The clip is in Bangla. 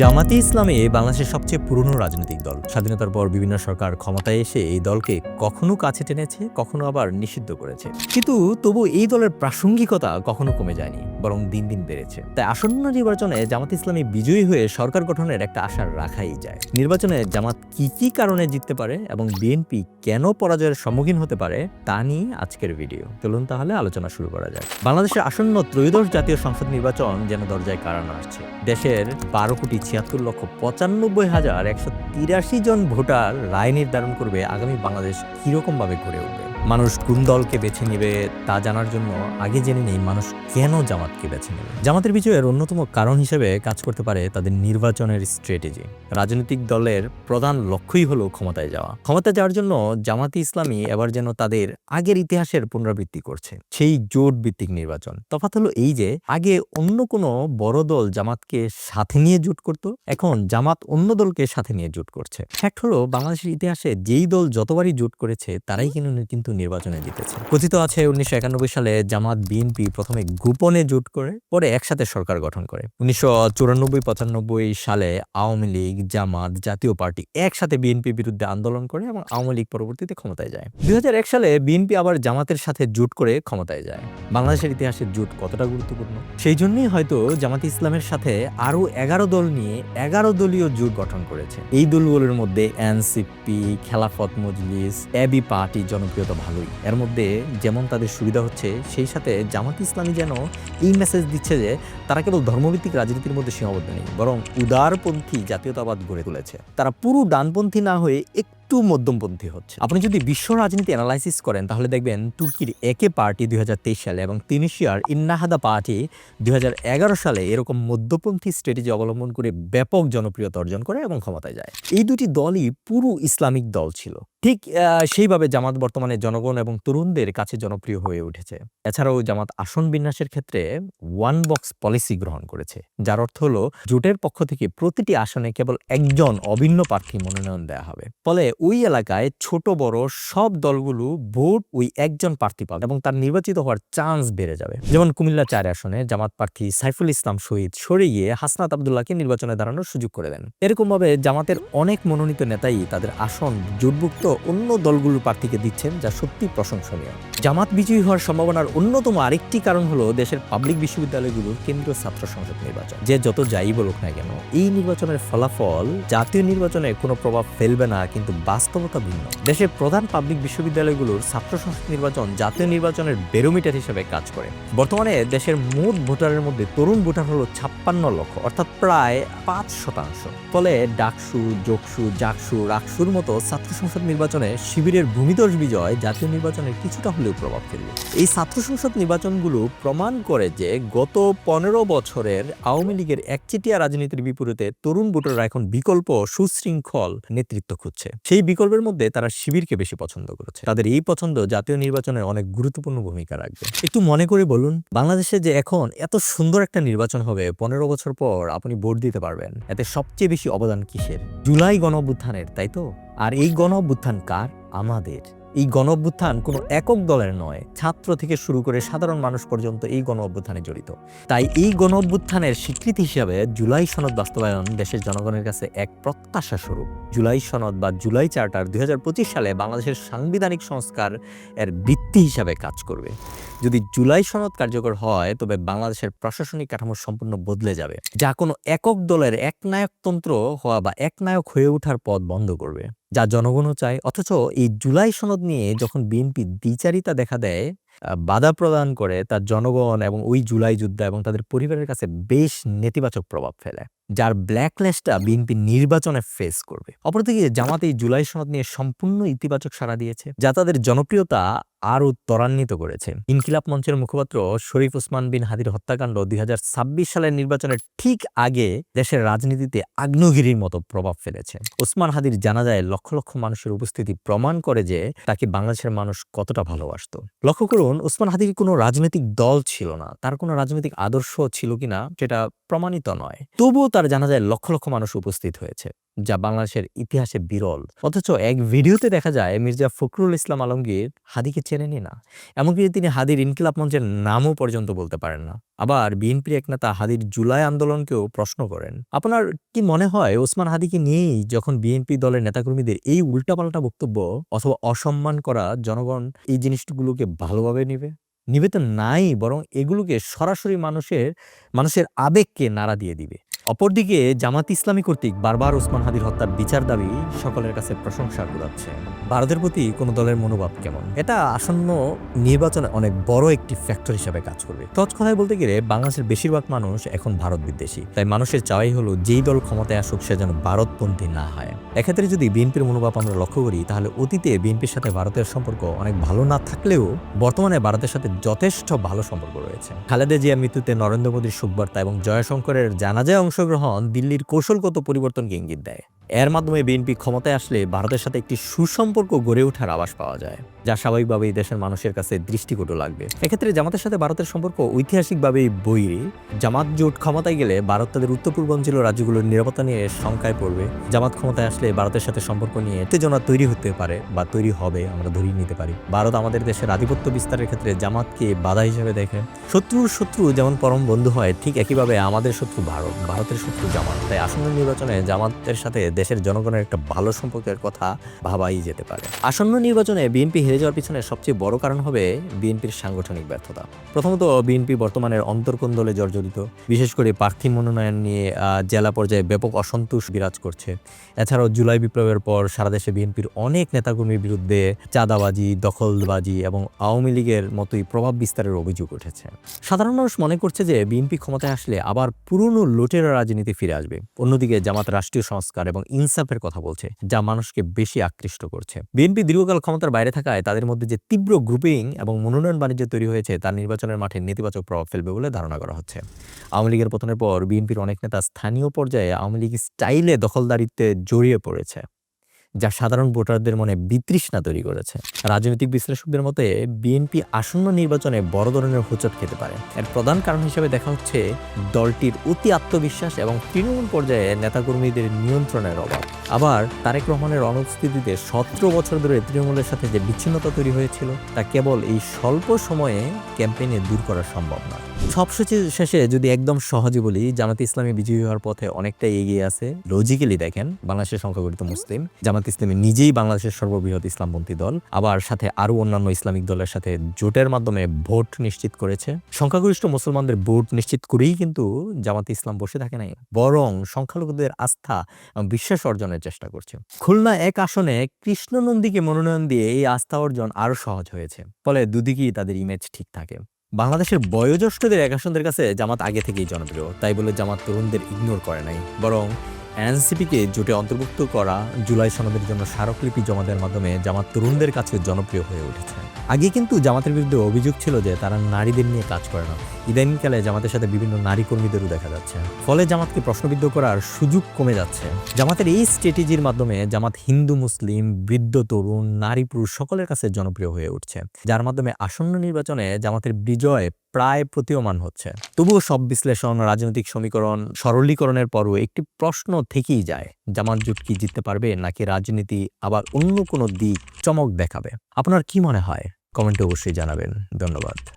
জামাতি ইসলামী বাংলাদেশের সবচেয়ে পুরনো রাজনৈতিক দল। স্বাধীনতার পর বিভিন্ন সরকার ক্ষমতায় এসে এই দলকে কখনো কাছে টেনেছে, কখনো আবার নিষিদ্ধ করেছে। কিন্তু তবু এই দলের প্রাসঙ্গিকতা কখনো কমে যায়নি, বরং দিন দিন বেড়েছে। তাই আসন্ন নির্বাচনে জামাত ইসলামী বিজয়ী হয়ে সরকার গঠনের একটা আশা রাখাই যায়। নির্বাচনে জামাত কি কি কারণে জিততে পারে এবং বিএনপি কেন পরাজয়ের সম্মুখীন হতে পারে, তা নিয়ে আজকের ভিডিও। চলুন তাহলে আলোচনা শুরু করা যাক। বাংলাদেশের আসন্ন ত্রয়োদশ জাতীয় সংসদ নির্বাচন যেন দরজায় কারানো আসছে। দেশের বারো কোটি ছিয়াত্তর লক্ষ পঁচানব্বই হাজার একশো তিরাশি জন ভোটার রায় নির্ধারণ করবে আগামী বাংলাদেশ কীরকমভাবে গড়ে উঠবে? মানুষ কোন দলকে বেছে নেবে তা জানার জন্য আগে জেনে নেই মানুষ কেন জামাতকে বেছে নেবে। জামাতের বিজয়ের অন্যতম কারণ হিসেবে কাজ করতে পারে তাদের নির্বাচনের স্ট্র্যাটেজি রাজনৈতিক দলের প্রধান লক্ষ্যই হলো ক্ষমতায় যাওয়া। ক্ষমতায় যাওয়ার জন্য জামাতি ইসলামী এবার যেন তাদের আগের ইতিহাসের পুনরাবৃত্তি করছে। সেই জোট ভিত্তিক নির্বাচন। তফাৎ হলো এই যে, আগে অন্য কোনো বড় দল জামাতকে সাথে নিয়ে জোট করত, এখন জামাত অন্য দলকে সাথে নিয়ে জোট করছে। ফ্যাক্ট হলো, বাংলাদেশের ইতিহাসে যেই দল যতবারই জোট করেছে, তারাই কিন্তু কিন্তু নির্বাচনে জিতেছে। কথিত আছে, উনিশশো একানব্বই সালে জামাত বিএনপি প্রথমে গোপনে জোট করে, পরে একসাথে সরকার গঠন করে। উনিশশো চুরানব্বই সালে আওয়ামী লীগ, জামাত জাতীয় পার্টি একসাথে বিএনপি বিরুদ্ধে আন্দোলন করে এবং আওয়ামী লীগ পরবর্তীতে ক্ষমতায় যায়। দুই সালে বিএনপি আবার জামাতের সাথে জোট করে ক্ষমতায় যায়। বাংলাদেশের ইতিহাসে জোট কতটা গুরুত্বপূর্ণ? সেই জন্যই হয়তো জামাত ইসলামের সাথে আরও এগারো দল নিয়ে এগারো দলীয় জোট গঠন করেছে। এই দলগুলোর মধ্যে NCP, Khelafat Majlis, AB party জনপ্রিয়তা ভালোই। এর মধ্যে যেমন তাদের সুবিধা হচ্ছে, সেই সাথে জামাত ইসলামী যেন এই মেসেজ দিচ্ছে যে, তারা কেবল ধর্মভিত্তিক রাজনীতির মধ্যে সীমাবদ্ধ নেই, বরং উদারপন্থী জাতীয়তাবাদ গড়ে তুলেছে। তারা পুরো ডানপন্থী না হয়ে মধ্যমপন্থী হচ্ছে। আপনি যদি বিশ্ব রাজনীতি অ্যানালাইসিস করেন, তাহলে দেখবেন তুর্কির একে পার্টি দুই হাজার তেইশ সালে এবং তিনিশিয়ার ইন্নাহাদা পার্টি দুই হাজার এগারো সালে এরকম মধ্যপন্থী স্ট্র্যাটেজি অবলম্বন করে ব্যাপক জনপ্রিয়তা অর্জন করে এবং ক্ষমতায় যায়। এই দুটি দলই পুরো ইসলামিক দল ছিল। ঠিক সেইভাবে জামাত বর্তমানে জনগণ এবং তরুণদের কাছে জনপ্রিয় হয়ে উঠেছে। এছাড়াও জামাত আসন বিন্যাসের ক্ষেত্রে ওয়ান বক্স পলিসি গ্রহণ করেছে, যার অর্থ হলো জোটের পক্ষ থেকে প্রতিটি আসনে কেবল একজন অভিন্ন প্রার্থী মনোনয়ন দেওয়া হবে। ফলে ওই এলাকায় ছোট, বড় সব দলগুলো ভোট ওই একজন প্রার্থী পাবে এবং তার নির্বাচিত হওয়ার চান্স বেড়ে যাবে। যেমন কুমিল্লা চার আসনে জামাত প্রার্থী সাইফুল ইসলাম শহীদ সরে গিয়ে হাসনাত আবদুল্লাহকে নির্বাচনে দাঁড়ানোর সুযোগ করে দেন। এরকম ভাবে জামাতের অনেক মনোনীত নেতাই তাদের আসন জোটভুক্ত অন্য দলগুলোর প্রার্থীকে দিচ্ছেন, যা সত্যি প্রশংসনীয়। জামাত বিজয়ী হওয়ার সম্ভাবনার অন্যতম আরেকটি কারণ হলো দেশের পাবলিক বিশ্ববিদ্যালয়গুলোর কেন্দ্রীয় ছাত্র সংসদ নির্বাচন। যে যত যাই বলুক না কেন, এই নির্বাচনের ফলাফল জাতীয় নির্বাচনে কোনো প্রভাব ফেলবে না, কিন্তু বাস্তবতা ভিন্ন। দেশের প্রধান পাবলিক বিশ্ববিদ্যালয়গুলোর ছাত্র সংসদ নির্বাচন জাতীয় নির্বাচনের বেরোমিটার হিসেবে কাজ করে। বর্তমানে দেশের মোট ভোটারের মধ্যে তরুণ ভোটার হলো ছাপ্পান্ন লক্ষ, অর্থাৎ প্রায় পাঁচ শতাংশ। ফলে ডাকসু, যোগসু জাকসু রাকসুর মতো ছাত্র সংসদ নির্বাচনে শিবিরের ভূমিদোষ বিজয় জাতীয় নির্বাচনের কিছুটা হলেও প্রভাব ফেলবে। এই ছাত্র সংসদ নির্বাচনগুলো প্রমাণ করে যে গত পনেরো বছরের আওয়ামী লীগের একচেটিয়া রাজনীতির বিপরীতে তরুণ ভোটাররা এখন বিকল্প, সুশৃঙ্খল নেতৃত্ব খুঁজছে। সেই বিকল্পের মধ্যে তারা শিবিরকে বেশি পছন্দ করেছে। তাদের এই পছন্দ জাতীয় নির্বাচনে অনেক গুরুত্বপূর্ণ ভূমিকা রাখবে। একটু মনে করে বলুন, বাংলাদেশে যে এখন এত সুন্দর একটা নির্বাচন হবে, পনেরো বছর পর আপনি ভোট দিতে পারবেন, এতে সবচেয়ে বেশি অবদান কিসের? জুলাই গণ তাই তো? আর এই গণ কার? আমাদের। এই গণ অভ্যুত্থান কোনো একক দলের নয়, ছাত্র থেকে শুরু করে সাধারণ মানুষ পর্যন্ত এই গণ অভ্যুত্থানে জড়িত। তাই এই গণ অভ্যুত্থানের স্বীকৃতি হিসাবে জুলাই সনদ বাস্তবায়ন দেশের জনগণের কাছে এক প্রত্যাশা স্বরূপ। জুলাই সনদ বা জুলাই চার্টার দু হাজার পঁচিশ সালে বাংলাদেশের সাংবিধানিক সংস্কার এর ভিত্তি হিসাবে কাজ করবে। যদি জুলাই সনদ কার্যকর হয়, তবে বাংলাদেশের প্রশাসনিক কাঠামো সম্পূর্ণ বদলে যাবে, যা কোনো একক দলের একনায়কতন্ত্র হওয়া বা একনায়ক হয়ে ওঠার পথ বন্ধ করবে। যা জনগণও চায়। অথচ এই জুলাই সনদ নিয়ে যখন বিএনপি দ্বিচারিতা দেখা দেয় বাধা প্রদান করে, তার জনগণ এবং ওই জুলাই যোদ্ধা এবং তাদের পরিবারের কাছে বেশ নেতিবাচক প্রভাব ফেলে। যার ব্ল্যাকলিস্টটা বিএনপি নির্বাচনে ফেস করবে। অপরদিকে জামাত জুলাই সনদ নিয়ে সম্পূর্ণ ইতিবাচক সাড়া দিয়েছে, যা তাদের জনপ্রিয়তা আরও ত্বরান্বিত করেছে। ইনকিলাব মঞ্চের মুখপাত্র শরীফ ওসমান বিন হাদির হত্যাকাণ্ড দুই সালের নির্বাচনের ঠিক আগে দেশের রাজনীতিতে আগ্নেয়গিরির মতো প্রভাব ফেলেছে। ওসমান হাদির জানাজায় লক্ষ লক্ষ মানুষের উপস্থিতি প্রমাণ করে যে তাকে বাংলাদেশের মানুষ কতটা ভালোবাসতো। লক্ষ্য করুন ওসমান হাদির কোনো রাজনৈতিক দল ছিল না, তার কোনো রাজনৈতিক আদর্শ ছিল কিনা সেটা প্রমাণিত নয়। তবুও তার জানাজায় লক্ষ লক্ষ মানুষ উপস্থিত হয়েছে, যা বাংলাদেশের ইতিহাসে বিরল। অথচ এক ভিডিওতে দেখা যায় মির্জা ফখরুল ইসলাম আলমগীর হাদিকে চেনেনি না। এমনকি তিনি হাদির ইনকিলাব মঞ্চের নামও পর্যন্ত বলতে পারেন না। আবার বিএনপির এক নেতা হাদির জুলাই আন্দোলনকেও প্রশ্ন করেন, আপনার কি মনে হয় ওসমান হাদিকে নিয়েই যখন বিএনপি দলের নেতাকর্মীদের এই উল্টাপাল্টা বক্তব্য অথবা অসম্মান করা জনগণ এই জিনিসগুলোকে ভালোভাবে নিবে? নিবে তো নাই, বরং এগুলোকে সরাসরি মানুষের মানুষের আবেগকে নাড়া দিয়ে দিবে। অপরদিকে জামাত ইসলামী কর্তৃক বারবার ওসমান হাদির হত্যার বিচার দাবি সকলের কাছে প্রশংসা কুড়াচ্ছে। ভারতের প্রতি কোন দলের মনোভাব কেমন? এটা আসন্ন নির্বাচনে অনেক বড় একটি ফ্যাক্টর হিসাবে কাজ করবে। তৎ কথায় বলতে গেলে বাংলাদেশের বেশিরভাগ মানুষ এখন ভারত বিদ্বেষী। তাই মানুষের চাওয়াই হলো যেই দল ক্ষমতায় আসুক সে যেন ভারতপন্থী না হয়। এক্ষেত্রে যদি বিএনপির মনোভাব আমরা লক্ষ্য করি, তাহলে অতীতে বিএনপির সাথে ভারতের সম্পর্ক অনেক ভালো না থাকলেও বর্তমানে ভারতের সাথে যথেষ্ট ভালো সম্পর্ক রয়েছে। খালেদা জিয়ার মৃত্যুতে নরেন্দ্র মোদীর শোকবার্তা এবং জয়শঙ্করের জানাজায় অংশগ্রহণ দিল্লির কৌশলগত পরিবর্তনকে ইঙ্গিত দেয়। এর মাধ্যমে বিএনপি ক্ষমতায় আসলে ভারতের সাথে একটি সুসম্পর্ক গড়ে ওঠার আভাস পাওয়া যায়, যা স্বাভাবিকভাবেই দেশের মানুষের কাছে দৃষ্টিকটু লাগবে। এক্ষেত্রে জামাতের সাথে ভারতের সম্পর্ক ঐতিহাসিকভাবেই বৈরী। জামাত জোট ক্ষমতায় গেলে ভারত তাদের উত্তর পূর্বাঞ্চল রাজ্যগুলোর নিরাপত্তা নিয়ে শঙ্কায় পড়বে। জামাত ক্ষমতায় আসলে ভারতের সাথে সম্পর্ক নিয়ে উত্তেজনা তৈরি হতে পারে বা তৈরি হবে, আমরা ধরিয়ে নিতে পারি। ভারত আমাদের দেশের আধিপত্য বিস্তারের ক্ষেত্রে জামাতকে বাধা হিসেবে দেখে। শত্রুর শত্রু যেমন পরম বন্ধু হয়, ঠিক একইভাবে আমাদের শত্রু ভারত, ভারতের শত্রু জামাত। তাই আসন্ন নির্বাচনে জামাতের সাথে দেশের জনগণের একটা ভালো সম্পর্কের কথা ভাবাই যেতে পারে। আসন্ন নির্বাচনে বিএনপি হেরে যাওয়ার পিছনে সবচেয়ে বড় কারণ হবে বিএনপির সাংগঠনিক ব্যর্থতা। প্রথমত, বিএনপি বর্তমানের অন্তর্কোন্দলে জর্জরিত। বিশেষ করে প্রার্থী মনোনয়ন নিয়ে জেলা পর্যায়ে ব্যাপক অসন্তোষ বিরাজ করছে। এছাড়াও জুলাই বিপ্লবের পর সারা দেশে বিএনপির অনেক নেতাকর্মীর বিরুদ্ধে চাঁদাবাজি, দখলবাজি এবং আওয়ামী লীগের মতোই প্রভাব বিস্তারের অভিযোগ উঠেছে। সাধারণ মানুষ মনে করছে যে বিএনপি ক্ষমতায় আসলে আবার পুরনো লুটেরা রাজনীতি ফিরে আসবে। অন্যদিকে জামাত রাষ্ট্রীয় সংস্কার এবং ইনসাফের কথা বলছে, যা মানুষকে বেশি আকৃষ্ট করছে। বিএনপি দীর্ঘকাল ক্ষমতার বাইরে থাকায় তাদের মধ্যে যে তীব্র গ্রুপিং এবং মনোনয়ন বাণিজ্য তৈরি হয়েছে তার নির্বাচনের মাঠে নেতিবাচক প্রভাব ফেলবে বলে ধারণা করা হচ্ছে। আওয়ামী লীগের পতনের পর বিএনপির অনেক নেতা স্থানীয় পর্যায়ে আওয়ামী লীগ স্টাইলে দখলদারিত্বে জড়িয়ে পড়েছে। যা সাধারণ ভোটারদের মনে বিতৃষ্ণা তৈরি করেছে। রাজনৈতিক বিশ্লেষকদের মতে, বিএনপি আসন্ন নির্বাচনে বড় ধরনের হোঁচট খেতে পারে। এর প্রধান কারণ হিসেবে দেখা হচ্ছে দলটির অতি আত্মবিশ্বাস এবং তৃণমূল পর্যায়ে নেতাকর্মীদের নিয়ন্ত্রণের অভাব। আবার তারেক রহমানের অনুপস্থিতিতে সতেরো বছর ধরে তৃণমূলের সাথে যে বিচ্ছিন্নতা তৈরি হয়েছিল, তা কেবল এই স্বল্প সময়ে ক্যাম্পেইনে দূর করা সম্ভব নয়। সবশেষে শেষে যদি একদম সহজে বলি, জামাত ইসলামী বিজয়ী হওয়ার পথে অনেকটাই এগিয়ে আছে। লজিক্যালি দেখেন, বাংলাদেশের সংখ্যাগরিত মুসলিম। জামাত ইসলামী নিজেই বাংলাদেশের সর্ববৃহৎ ইসলামপন্থী দল, আবার সাথে আরও অন্যান্য ইসলামিক দলের সাথে জোটের মাধ্যমে ভোট নিশ্চিত করেছে। সংখ্যাগরিষ্ঠ মুসলমানদের ভোট নিশ্চিত করেই কিন্তু জামাত ইসলাম বসে থাকে নাই, বরং সংখ্যালঘুদের আস্থা এবং বিশ্বাস অর্জনের চেষ্টা করছে। খুলনা এক আসনে কৃষ্ণনন্দীকে মনোনয়ন দিয়ে এই আস্থা অর্জন আরও সহজ হয়েছে, ফলে দুদিকেই তাদের ইমেজ ঠিক থাকে। বাংলাদেশের বয়োজ্যেষ্ঠদের একাশনদের কাছে জামাত আগে থেকেই জনপ্রিয়, তাই বলে জামাত তরুণদের ইগনোর করে নাই, বরং এনসিপিকে জোটে অন্তর্ভুক্ত করা জুলাই সনদের জন্য স্মারকলিপি জমা দেওয়ার মাধ্যমে জামাত তরুণদের কাছে জনপ্রিয় হয়ে উঠেছে। আগে কিন্তু জামাতের বিরুদ্ধে অভিযোগ ছিল যে তারা নারীদের নিয়ে কাজ করে না। ইদানিংকালে জামাতের সাথে বিভিন্ন নারী কর্মীদেরও দেখা যাচ্ছে। ফলে জামাতকে প্রশ্নবিদ্ধ করার সুযোগ কমে যাচ্ছে। জামাতের এই স্ট্র্যাটেজির মাধ্যমে জামাত হিন্দু, মুসলিম, বৃদ্ধ, তরুণ, নারী, পুরুষ সকলের কাছে জনপ্রিয় হয়ে উঠছে। যার মাধ্যমে আসন্ন নির্বাচনে জামাতের বিজয় প্রায় প্রতীয়মান হচ্ছে। তবুও সব বিশ্লেষণ, রাজনৈতিক সমীকরণ, সরলীকরণের পরও একটি প্রশ্ন থেকেই যায়, জামাত জোট কি জিততে পারবে নাকি রাজনীতি আবার অন্য কোনো দিক চমক দেখাবে? আপনার কি মনে হয়? কমেন্টে অবশ্যই জানাবেন। ধন্যবাদ।